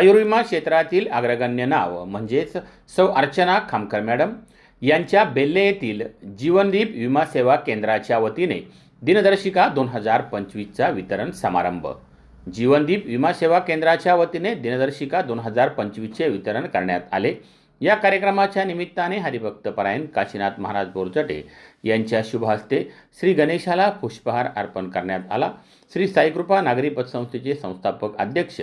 आयुर्विमा क्षेत्रातील अग्रगण्य नाव म्हणजेच सौ अर्चना खामकर मॅडम यांच्या बेल्ले येथील जीवनदीप विमा सेवा केंद्राच्या वतीने दिनदर्शिका दोन हजार पंचवीसचा वितरण समारंभ. जीवनदीप विमा सेवा केंद्राच्या वतीने दिनदर्शिका दोन हजार पंचवीसचे वितरण करण्यात आले. या कार्यक्रमाच्या निमित्ताने हरिभक्तपरायण काशीनाथ महाराज बोरचटे यांच्या शुभहस्ते श्री गणेशाला पुष्पहार अर्पण करण्यात आला. श्री साईकृपा नागरी पतसंस्थेचे संस्थापक अध्यक्ष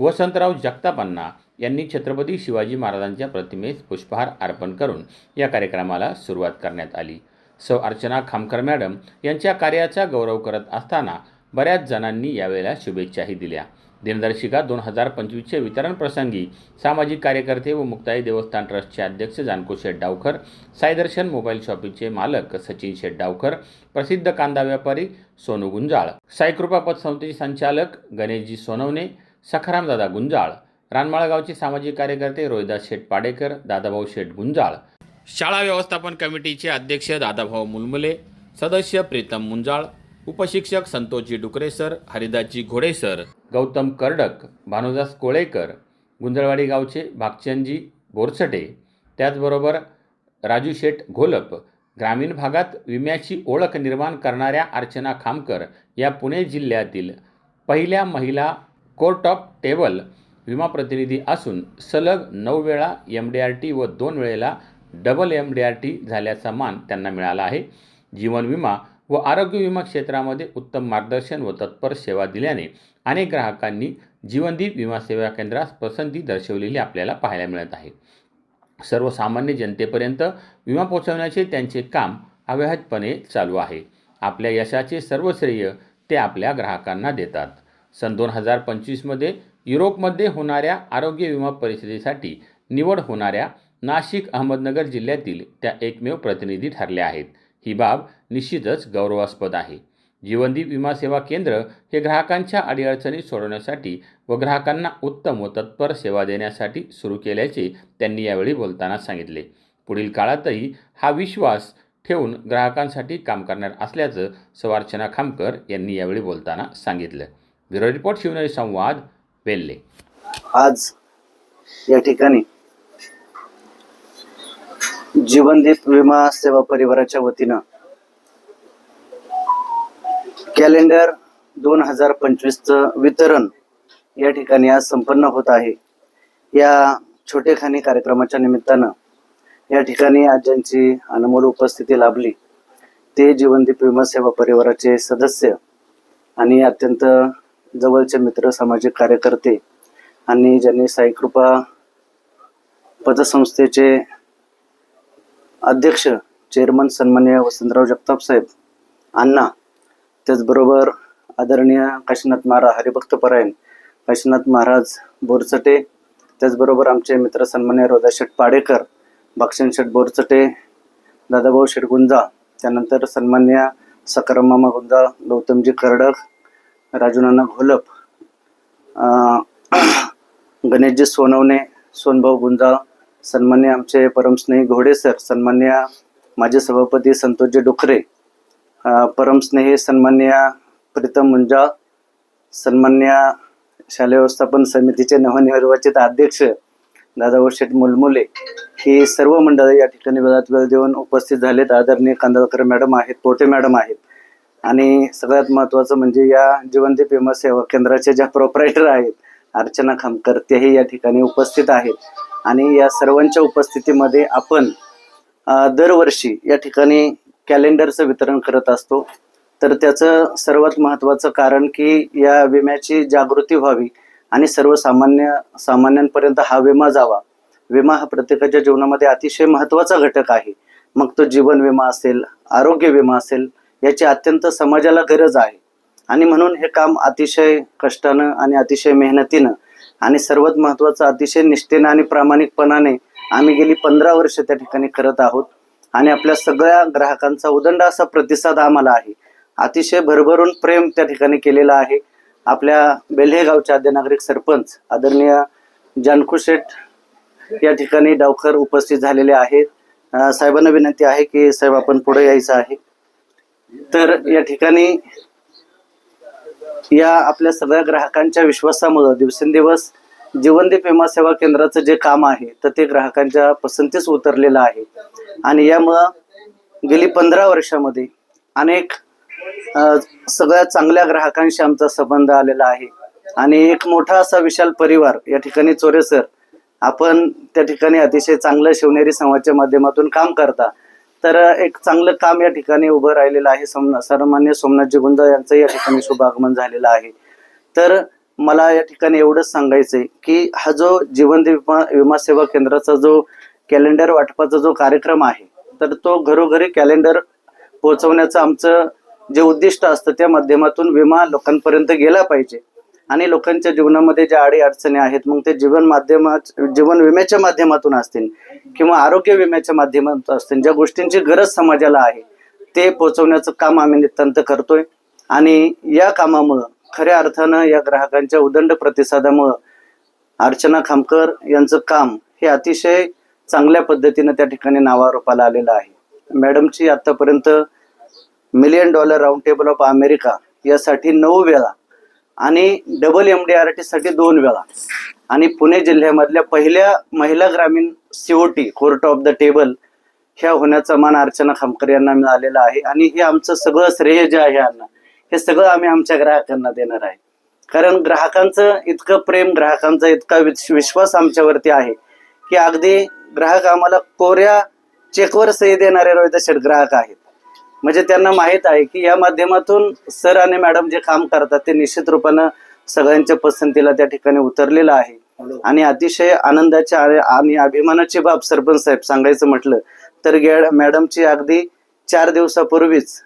वसंतराव जगतापांना यांनी छत्रपती शिवाजी महाराजांच्या प्रतिमेस पुष्पहार अर्पण करून या कार्यक्रमाला सुरुवात करण्यात आली. सौ अर्चना खामकर मॅडम यांच्या कार्याचा गौरव करत असताना बऱ्याच जणांनी यावेळेला शुभेच्छाही दिल्या. दिनदर्शिका दोन हजार पंचवीसच्या वितरण प्रसंगी सामाजिक कार्यकर्ते व मुक्ताई देवस्थान ट्रस्टचे अध्यक्ष जानको शेटडावकर साईदर्शन मोबाईल शॉपीचे मालक सचिन शेटडावकर प्रसिद्ध कांदा व्यापारी सोनू गुंजाळ साईकृपा पतसंस्थेचे संचालक गणेशजी सोनवणे सखारामदादा गुंजाळ रानमाळगावचे सामाजिक कार्यकर्ते रोहिदास शेठ पाडेकर दादाभाऊ शेठ गुंजाळ. शाळा व्यवस्थापन कमिटीचे अध्यक्ष दादाभाऊ मुलमुले सदस्य प्रीतम मुंजाळ उपशिक्षक संतोषजी डुकरेसर हरिदासजी घोडेसर गौतम कर्डक भानुदास कोळेकर गुंजळवाडी गावचे भागचंदजी बोरसटे त्याचबरोबर राजू शेठ घोलप ग्रामीण भागात विम्याची ओळख निर्माण करणाऱ्या अर्चना खामकर या पुणे जिल्ह्यातील पहिल्या महिला कोर्ट ऑफ टेबल विमा प्रतिनिधी असून सलग नऊ वेळा एम डी आर टी व दोन वेळेला double M D R T झाल्याचा मान त्यांना मिळाला आहे. जीवन विमा व आरोग्य विमा क्षेत्रामध्ये उत्तम मार्गदर्शन व तत्पर सेवा दिल्याने अनेक ग्राहकांनी जीवनदीप विमा सेवा केंद्रास पसंती दर्शवलेली आपल्याला पाहायला मिळत आहे. सर्वसामान्य जनतेपर्यंत विमा पोहोचवण्याचे त्यांचे काम अव्याहतपणे चालू आहे. आपल्या यशाचे सर्व श्रेय ते आपल्या ग्राहकांना देतात. सन दोन हजार पंचवीसमध्ये युरोपमध्ये होणाऱ्या आरोग्य विमा परिषदेसाठी निवड होणाऱ्या नाशिक अहमदनगर जिल्ह्यातील त्या एकमेव प्रतिनिधी ठरल्या आहेत. ही बाब निश्चितच गौरवास्पद आहे. जीवनदीप विमा सेवा केंद्र हे ग्राहकांच्या अडीअडचणी सोडवण्यासाठी व ग्राहकांना उत्तम व तत्पर सेवा देण्यासाठी सुरू केल्याचे त्यांनी यावेळी बोलताना सांगितले. पुढील काळातही हा विश्वास ठेवून ग्राहकांसाठी काम करणार असल्याचं सवार्चना खामकर यांनी यावेळी बोलताना सांगितलं. ब्युरो रिपोर्ट शिवनेरी संवाद पेल्ले आज या ठिकाणी जीवनदीप विमा सेवा परिवाराच्या वतीनं कॅलेंडर दोन हजार पंचवीसचं वितरण या ठिकाणी आज संपन्न होत आहे. या छोटेखानी कार्यक्रमाच्या निमित्तानं या ठिकाणी आज ज्यांची अनमोल उपस्थिती लाभली ते जीवनदीप विमा सेवा परिवाराचे सदस्य आणि अत्यंत जवळचे मित्र सामाजिक कार्यकर्ते आणि ज्यांनी साईकृपा पतसंस्थेचे अध्यक्ष चेअरमन सन्मान्य वसंतराव जगताप साहेब अण्णा त्याचबरोबर आदरणीय काशीनाथ महाराज हरिभक्त परायण काशीनाथ महाराज बोरचटे त्याचबरोबर आमचे मित्र सन्मान्य रोदाशेठ पाडेकर भक्षणशेठ बोरचटे दादाभाऊ शेठ गुंजा त्यानंतर सन्मान्य सकाराम मामा गुंजा गौतमजी कर्डक राजूनाना घोलप गणेशजी सोनवणे सोनभाऊ गुंजा सन्मान्य आमचे परमस्नेही घोडे सर सन्मान्य माजी सभापती संतोषजी डुकरे परमस्नेही सन्मान्य प्रीतम मुंजा सन्मान्य शालेय व्यवस्थापन समितीचे नवनिर्वाचित अध्यक्ष दादाभाऊ शेठ मुलमुले ही सर्व मंडळी या ठिकाणी वेळात वेळ देऊन उपस्थित झालेत. आदरणीय कांदळकर मॅडम आहेत पोटे मॅडम आहेत. आणि सगळ्यात महत्त्वाचं म्हणजे या जिवंती विमा सेवा केंद्राचे ज्या प्रोपरायटर आहेत अर्चना खामकर तेही या ठिकाणी उपस्थित आहेत. आणि या सर्वांच्या उपस्थितीमध्ये आपण दरवर्षी या ठिकाणी कॅलेंडरचं वितरण करत असतो. तर त्याचं सर्वात महत्त्वाचं कारण की या विम्याची जागृती व्हावी आणि सर्वसामान्य सामान्यांपर्यंत हा विमा जावा. विमा हा प्रत्येकाच्या जीवनामध्ये अतिशय महत्त्वाचा घटक आहे. मग तो जीवन विमा असेल आरोग्य विमा असेल याची अत्यंत समाजाला गरज आहे. आणि म्हणून हे काम अतिशय कष्टानं आणि अतिशय मेहनतीनं आणि सर्वात महत्त्वाचं अतिशय निष्ठेनं आणि प्रामाणिकपणाने आम्ही गेली पंधरा वर्ष त्या ठिकाणी करत आहोत. आणि आपल्या सगळ्या ग्राहकांचा उदंड असा प्रतिसाद आम्हाला आहे. अतिशय भरभरून प्रेम त्या ठिकाणी केलेला आहे. आपल्या बेल्हे गावचे आद्य नागरिक सरपंच आदरणीय जानकू शेठ या ठिकाणी डावकर उपस्थित झालेले आहेत. साहेबांना विनंती आहे की साहेब आपण पुढे यायचं आहे. तर या ठिकाणी या आपल्या सगळ्या ग्राहकांच्या विश्वासामुळं दिवसेंदिवस जीवनदीप विमा सेवा केंद्राचं जे काम आहे तर ते ग्राहकांच्या पसंतीस उतरलेलं आहे. आणि यामुळं गेली पंधरा वर्षामध्ये अनेक सगळ्या चांगल्या ग्राहकांशी आमचा संबंध आलेला आहे. आणि एक मोठा असा विशाल परिवार या ठिकाणी चोरे सर आपण त्या ठिकाणी अतिशय चांगलं शिवनेरी समाजच्या माध्यमातून काम करता. तर एक चांगलं काम या ठिकाणी उभं राहिलेलं आहे. सोमनाथ सर्वमान्य सोमनाथजी गुंज यांचं या ठिकाणी शुभागमन झालेलं आहे. तर मला या ठिकाणी एवढंच सांगायचंय की हा जो जीवन विमा विमा सेवा केंद्राचा जो कॅलेंडर वाटपाचा जो कार्यक्रम आहे तर तो घरोघरी कॅलेंडर पोहोचवण्याचं आमचं जे उद्दिष्ट असतं त्या माध्यमातून विमा लोकांपर्यंत गेला पाहिजे. आणि लोकांच्या जीवनामध्ये ज्या अडी अडचणी आहेत मग ते जीवन माध्यमा जीवन विम्याच्या माध्यमातून असतील किंवा आरोग्य विम्याच्या माध्यमातून असतील ज्या गोष्टींची गरज समाजाला आहे ते पोहोचवण्याचं काम आम्ही नितांत करतोय. आणि या कामामुळं खऱ्या अर्थानं या ग्राहकांच्या उदंड प्रतिसादामुळं अर्चना खामकर यांचं काम हे अतिशय चांगल्या पद्धतीनं त्या ठिकाणी नावारूपाला आलेलं आहे. मॅडमची आतापर्यंत million dollar round table of America यासाठी नऊ वेळा आणि double M D R T साठी दोन वेळा. आणि पुणे जिल्ह्यामधल्या पहिल्या महिला ग्रामीण COT court of the table ह्या होण्याचा मान अर्चना खामकर यांना मिळालेला आहे. आणि हे आमचं सगळं श्रेय जे आहे यांना हे सगळं आम्ही आमच्या ग्राहकांना देणार आहे. कारण ग्राहकांचं इतकं प्रेम ग्राहकांचा इतका विश्वास आमच्यावरती आहे की अगदी ग्राहक आम्हाला कोऱ्या चेकवर सही देणारे रोहित शेठ ग्राहक आहेत. म्हणजे त्यांना माहीत आहे की या माध्यमातून सर आणि मॅडम जे काम करतात ते निश्चित रूपानं सगळ्यांच्या पसंतीला त्या ठिकाणी उतरलेलं आहे. आणि अतिशय आनंदाची आणि अभिमानाची बाब सरपंच साहेब सांगायचं म्हटलं तर गे- मॅडमची अगदी चार दिवसापूर्वीच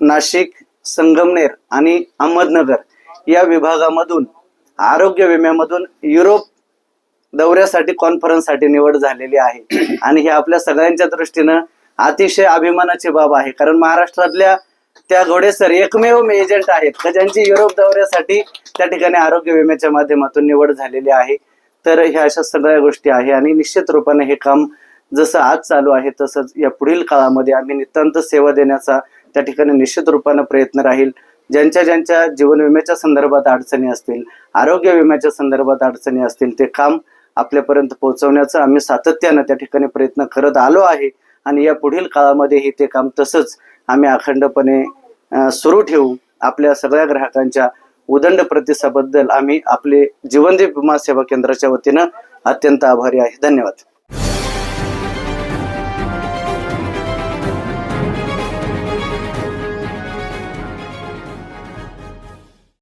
नाशिक संगमनेर आणि अहमदनगर या विभागामधून आरोग्य विम्यामधून युरोप दौऱ्यासाठी कॉन्फरन्ससाठी निवड झालेली आहे. आणि हे आपल्या सगळ्यांच्या दृष्टीनं अतिशय अभिमानाची बाब आहे. कारण महाराष्ट्रातल्या त्या घोडेसर एकमेव एजंट आहेत. का ज्यांची युरोप दौऱ्यासाठी त्या ठिकाणी आरोग्य विम्याच्या माध्यमातून निवड झालेली आहे. तर ह्या अशा सगळ्या गोष्टी आहे. आणि निश्चित रूपाने हे काम जसं आज चालू आहे तसंच या पुढील काळामध्ये आम्ही नितांत सेवा देण्याचा त्या ठिकाणी निश्चित रूपानं प्रयत्न राहील. ज्यांच्या ज्यांच्या जीवन विम्याच्या संदर्भात अडचणी असतील आरोग्य विम्याच्या संदर्भात अडचणी असतील ते काम आपल्यापर्यंत पोहोचवण्याचा आम्ही सातत्यानं त्या ठिकाणी प्रयत्न करत आलो आहे. आणि या पुढील काळामध्येही ते काम तसंच आम्ही अखंडपणे सुरू ठेवू. आपल्या सगळ्या ग्राहकांच्या उदंड प्रतिसाबद्दल आम्ही आपले जीवनदीप विमा सेवा केंद्राच्या वतीनं अत्यंत आभारी आहे. धन्यवाद.